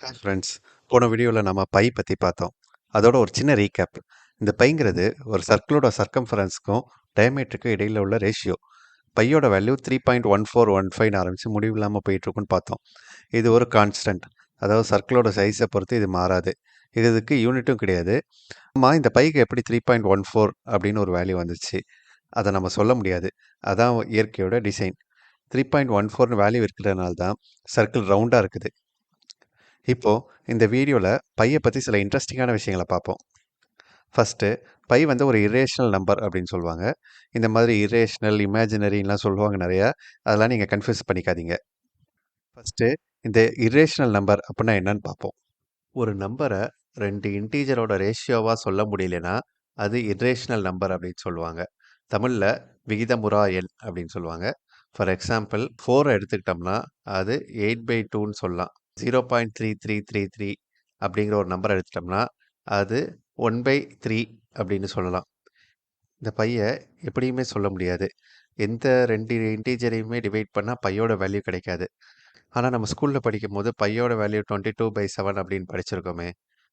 Hi friends போன வீடியோவில் நம்ம பை பற்றி பார்த்தோம். அதோட ஒரு சின்ன ரீகேப் இந்த பைங்கிறது ஒரு சர்க்கிளோட சர்க்கம்ஃபரன்ஸ்க்கும் டயமீட்டருக்கும் இடையில் உள்ள ரேஷியோ பையோட value three point one four one ஃபைவ்னு ஆரம்பித்து முடிவு இல்லாமல் போயிட்டுருக்குன்னு பார்த்தோம். இது ஒரு கான்ஸ்டன்ட் அதாவது சர்க்கிளோட சைஸை பொறுத்து இது மாறாது. இதுக்கு யூனிட்டும் கிடையாது. ஆமாம் இந்த பைக்கு எப்படி த்ரீ பாயிண்ட் ஒன் ஃபோர் அப்படின்னு ஒரு வேல்யூ வந்துச்சு. அதை நம்ம சொல்ல முடியாது. அதான் இயற்கையோட டிசைன் த்ரீ பாயிண்ட் ஒன் ஃபோர்னு வேல்யூ இருக்கிறதுனால தான் சர்க்கிள் ரவுண்டாக இருக்குது. இப்போ இந்த வீடியோவில் பையை பற்றி சில இன்ட்ரெஸ்டிங்கான விஷயங்களை பார்ப்போம். ஃபஸ்ட்டு பை வந்து ஒரு இரேஷனல் நம்பர் அப்படின்னு சொல்லுவாங்க. இந்த மாதிரி இரேஷனல் இமேஜினரின்லாம் சொல்லுவாங்க நிறையா. அதெல்லாம் நீங்கள் கன்ஃபியூஸ் பண்ணிக்காதீங்க. ஃபஸ்ட்டு இந்த இரேஷனல் நம்பர் அப்படின்னா என்னன்னு பார்ப்போம். ஒரு நம்பரை ரெண்டு இன்டீஜரோட ரேஷியோவாக சொல்ல முடியலனா அது இரேஷனல் நம்பர் அப்படின்னு சொல்லுவாங்க. தமிழில் விகிதமுறா எண் அப்படின்னு சொல்லுவாங்க. ஃபார் எக்ஸாம்பிள் ஃபோரை எடுத்துக்கிட்டோம்னா அது எயிட் பை டூன்னு சொல்லலாம். Zero point three three three three அப்படிங்கிற ஒரு நம்பர் எடுத்துட்டோம்னா அது ஒன் பை த்ரீ அப்படின்னு சொல்லலாம். இந்த பையை எப்படியுமே சொல்ல முடியாது. எந்த ரெண்டு இன்டீஜரையுமே டிவைட் பண்ணால் பையோட வேல்யூ கிடைக்காது. ஆனால் நம்ம ஸ்கூலில் படிக்கும் போது பையோட value twenty two by seven அப்படின்னு படிச்சிருக்கோமே.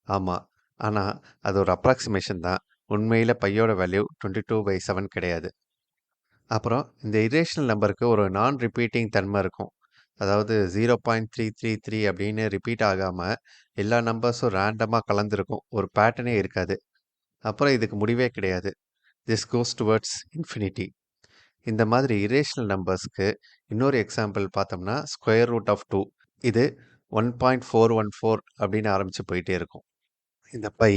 ஆமாம் ஆனால் அது ஒரு அப்ராக்சிமேஷன் தான். உண்மையில் பையோட value twenty two by seven கிடையாது. அப்புறம் இந்த இரேஷனல் நம்பருக்கு ஒரு நான் ரிப்பீட்டிங் தன்மை இருக்கும். அதாவது zero point three three three அப்படின்னு ரிப்பீட் ஆகாமல் எல்லா நம்பர்ஸும் ரேண்டமாக கலந்துருக்கும். ஒரு பேட்டர்னே இருக்காது. அப்புறம் இதுக்கு முடிவே கிடையாது. திஸ் கோஸ் டுவர்ட்ஸ் இன்ஃபினிட்டி இந்த மாதிரி இரேஷனல் நம்பர்ஸ்க்கு இன்னொரு எக்ஸாம்பிள் பார்த்தோம்னா ஸ்கொயர் ரூட் ஆஃப் டூ இது one point four one four அப்படின்னு ஆரம்பித்து போயிட்டே இருக்கும். இந்த பை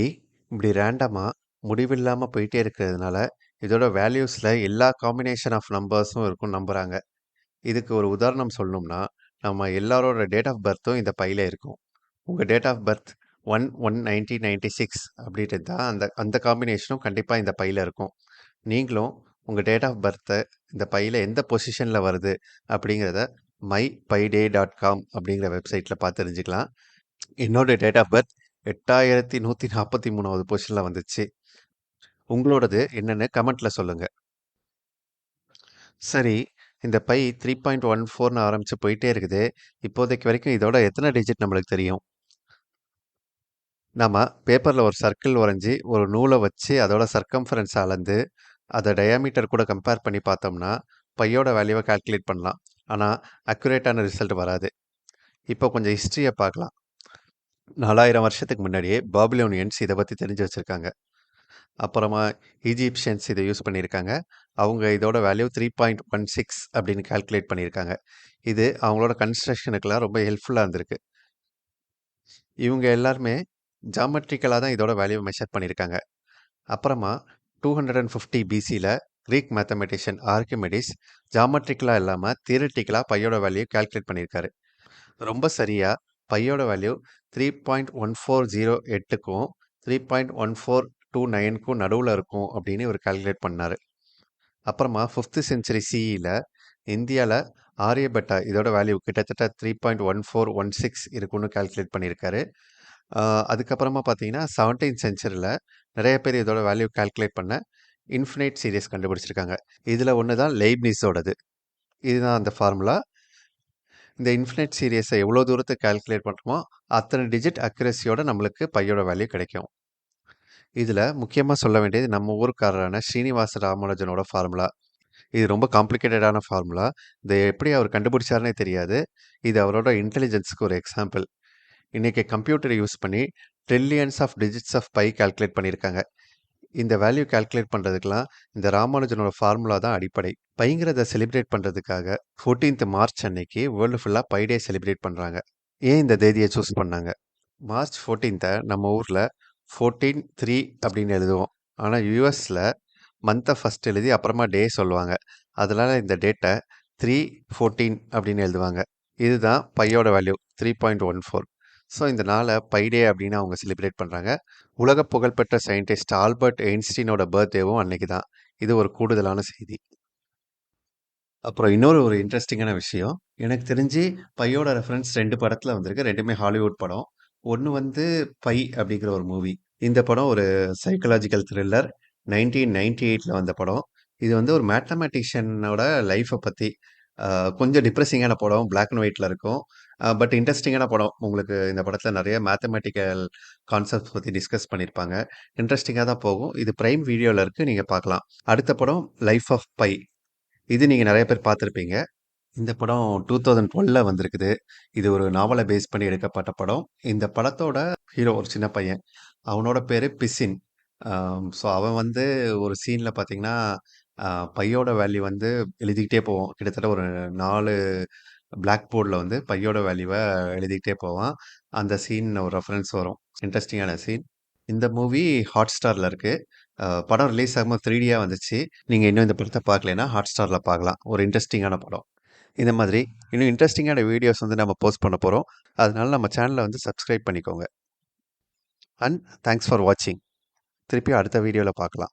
இப்படி ரேண்டமாக முடிவில்லாமல் போயிட்டே இருக்கிறதுனால இதோட வேல்யூஸில் எல்லா காம்பினேஷன் ஆஃப் நம்பர்ஸும் இருக்கும் நம்புகிறாங்க இதுக்கு ஒரு உதாரணம் சொல்லணும்னா நம்ம எல்லாரோட டேட் ஆஃப் பர்த்தும் இந்த பையில் இருக்கும். உங்கள் date of birth one one nineteen ninety six அப்படின்றது தான் அந்த அந்த காம்பினேஷனும் கண்டிப்பாக இந்த பையில் இருக்கும். நீங்களும் உங்கள் டேட் ஆஃப் பர்த்தை இந்த பையில் எந்த பொசிஷனில் வருது அப்படிங்கிறத my pi day dot com அப்படிங்கிற வெப்சைட்டில் பார்த்து தெரிஞ்சுக்கலாம். என்னோட டேட் ஆஃப் பர்த் எட்டாயிரத்தி நூற்றி நாற்பத்தி மூணாவது பொசிஷனில் வந்துச்சு. உங்களோடது என்னென்னு கமெண்ட்டில் சொல்லுங்கள் சரி இந்த பை த்ரீ பாயிண்ட் ஒன் ஃபோர்னு ஆரம்பித்து போயிட்டே இருக்குது. இப்போதைக்கு வரைக்கும் இதோட எத்தனை டிஜிட் நம்மளுக்கு தெரியும்? நாம் பேப்பரில் ஒரு சர்க்கிள் வரைஞ்சி ஒரு நூலை வச்சு அதோட சர்க்கம்ஃபரன்ஸ் அளந்து அதை டயாமீட்டர் கூட கம்பேர் பண்ணி பார்த்தோம்னா பையோட வேல்யூவை கால்குலேட் பண்ணலாம். ஆனால் அக்யூரேட்டான ரிசல்ட் வராது. இப்போ கொஞ்சம் ஹிஸ்ட்ரியை பார்க்கலாம். நாலாயிரம் வருஷத்துக்கு முன்னாடியே பாபிலோனியன்ஸ் இதை பற்றி தெரிஞ்சு வச்சுருக்காங்க. அப்புறமா ஈஜிப்ஷியன்ஸ் இதை யூஸ் பண்ணியிருக்காங்க. அவங்க இதோட value three point one six அப்படின்னு கால்குலேட் பண்ணியிருக்காங்க. இது அவங்களோட கன்ஸ்ட்ரக்ஷனுக்கெல்லாம் ரொம்ப ஹெல்ப்ஃபுல்லாக இருந்திருக்கு. இவங்க எல்லாருமே ஜாமெட்ரிக்கலாக தான் இதோட வேல்யூ மெஷர் பண்ணியிருக்காங்க. அப்புறமா டூ ஹண்ட்ரட் அண்ட் ஃபிஃப்டி பிசியில் க்ரீக் மேத்தமெட்டிஷியன் ஆர்கிமெடிஸ் ஜாமெட்ரிக்கலாக இல்லாமல் தியரட்டிக்கலாக பையோட வேல்யூ கால்குலேட் பண்ணியிருக்காரு. ரொம்ப சரியாக பையோட value three point one four zero எட்டுக்கும் three point one four two நைனுக்கும் நடுவில் இருக்கும் அப்படின்னு இவர் கால்குலேட் பண்ணார். அப்புறமா ஃபிஃப்த்து செஞ்சுரி சிஇயில் இந்தியாவில் ஆரியபட்டா இதோட வேல்யூ கிட்டத்தட்ட three point one four one six இருக்குன்னு கால்குலேட் பண்ணியிருக்காரு அதுக்கப்புறமா பார்த்தீங்கன்னா செவன்டீன் செஞ்சுரியில் நிறைய பேர் இதோட வேல்யூ கால்குலேட் பண்ண இன்ஃபினைட் சீரியஸ் கண்டுபிடிச்சிருக்காங்க. இதில் ஒன்று தான் லைப்னிஸோடது இதுதான் அந்த ஃபார்முலா இந்த இன்ஃபினிட் சீரியஸை எவ்வளோ தூரத்துக்கு கால்குலேட் பண்ணுறோமோ அத்தனை டிஜிட் அக்யூரஸியோட நம்மளுக்கு பையோட வேல்யூ கிடைக்கும். இதில் முக்கியமாக சொல்ல வேண்டியது நம்ம ஊருக்காரரான ஸ்ரீனிவாச ராமானுஜனோட ஃபார்முலா இது ரொம்ப காம்ப்ளிகேட்டடான ஃபார்முலா இதை எப்படி அவர் கண்டுபிடிச்சாருனே தெரியாது. இது அவரோட இன்டெலிஜென்ஸுக்கு ஒரு எக்ஸாம்பிள் இன்றைக்கி கம்ப்யூட்டரை யூஸ் பண்ணி trillions of digits of pi calculate பண்ணியிருக்காங்க. இந்த வேல்யூ கால்குலேட் பண்ணுறதுக்கெலாம் இந்த ராமானுஜனோட ஃபார்முலா தான் அடிப்படை. பைங்கிறத செலிப்ரேட் பண்ணுறதுக்காக ஃபோர்டீன்த் மார்ச் அன்னைக்கு வேர்ல்டு ஃபுல்லாக பை டே செலிப்ரேட் பண்ணுறாங்க ஏன் இந்த தேதியை சூஸ் பண்ணாங்க? மார்ச் ஃபோர்டீன்த்தை நம்ம ஊரில் ஃபோர்டீன் த்ரீ அப்படின்னு எழுதுவோம். ஆனால் யூஎஸில் மந்த்தை ஃபஸ்ட் எழுதி அப்புறமா டே சொல்லுவாங்க. அதனால் இந்த டேட்டை த்ரீ ஃபோர்டீன் அப்படின்னு எழுதுவாங்க. இதுதான் பையோட value three point one four so இந்த நாளை பைடே அப்படின்னு அவங்க செலிப்ரேட் பண்ணுறாங்க உலக புகழ்பெற்ற சயின்டிஸ்ட் ஆல்பர்ட் எயின்ஸ்டீனோட பர்த்டேவும் அன்னைக்கு தான். இது ஒரு கூடுதலான செய்தி. அப்புறம் இன்னொரு ஒரு இன்ட்ரெஸ்டிங்கான விஷயம். எனக்கு தெரிஞ்சு பையோட ரெஃபரன்ஸ் ரெண்டு படத்தில் வந்திருக்கு. ரெண்டுமே ஹாலிவுட் படம். ஒன்று வந்து பை அப்படிங்கிற ஒரு மூவி. இந்த படம் ஒரு சைக்கலாஜிக்கல் த்ரில்லர். நைன்டீன் நைன்டி எயிட்டில் வந்த படம். இது வந்து ஒரு மேத்தமெட்டிஷியனோட லைஃப்பை பற்றி கொஞ்சம் டிப்ரஸிங்கான படம். பிளாக் அண்ட் ஒயிட்டில் இருக்கும். பட் இன்ட்ரெஸ்டிங்கான படம். உங்களுக்கு இந்த படத்தில் நிறைய மேத்தமெட்டிக்கல் கான்செப்ட்ஸ் பற்றி டிஸ்கஸ் பண்ணியிருப்பாங்க. இன்ட்ரெஸ்டிங்காக தான் போகும். இது ப்ரைம் வீடியோவில் இருக்குது நீங்கள் பார்க்கலாம். அடுத்த படம் லைஃப் ஆஃப் பை. இது நீங்கள் நிறைய பேர் பார்த்துருப்பீங்க இந்த படம் 2012ல வந்திருக்குது. இது ஒரு நாவலை பேஸ் பண்ணி எடுக்கப்பட்ட படம். இந்த படத்தோட ஹீரோ ஒரு சின்ன பையன். அவனோட பேர் பிசின். ஸோ அவன் வந்து ஒரு சீனில் பார்த்தீங்கன்னா, பையோட வேல்யூ வந்து எழுதிக்கிட்டே போவோம் கிட்டத்தட்ட ஒரு 4 பிளாக் போர்ட்ல வந்து பையோட வேல்யூவ எழுதிக்கிட்டே போவான். அந்த சீன் ஒரு ரெஃபரன்ஸ் வரும். இன்ட்ரஸ்டிங்கான சீன். இந்த மூவி Hotstarல இருக்கு. அ படம் ரிலீஸ் ஆகும்போது 3டியா வந்துச்சு. நீங்க இன்னும் இந்த படத்த பார்க்கலைன்னா Hotstarல பார்க்கலாம். ஒரு இன்ட்ரஸ்டிங்கான படம். இந்த மாதிரி இன்னும் இன்ட்ரஸ்டிங்கான வீடியோஸ் வந்து நம்ம போஸ்ட் பண்ண போறோம். அதனால நம்ம சேனல வந்து சப்ஸ்கிரைப் பண்ணிக்கோங்க. அண்ட் தேங்க்ஸ் ஃபார் வாட்சிங். திருப்பி அடுத்த வீடியோல பார்க்கலாம்.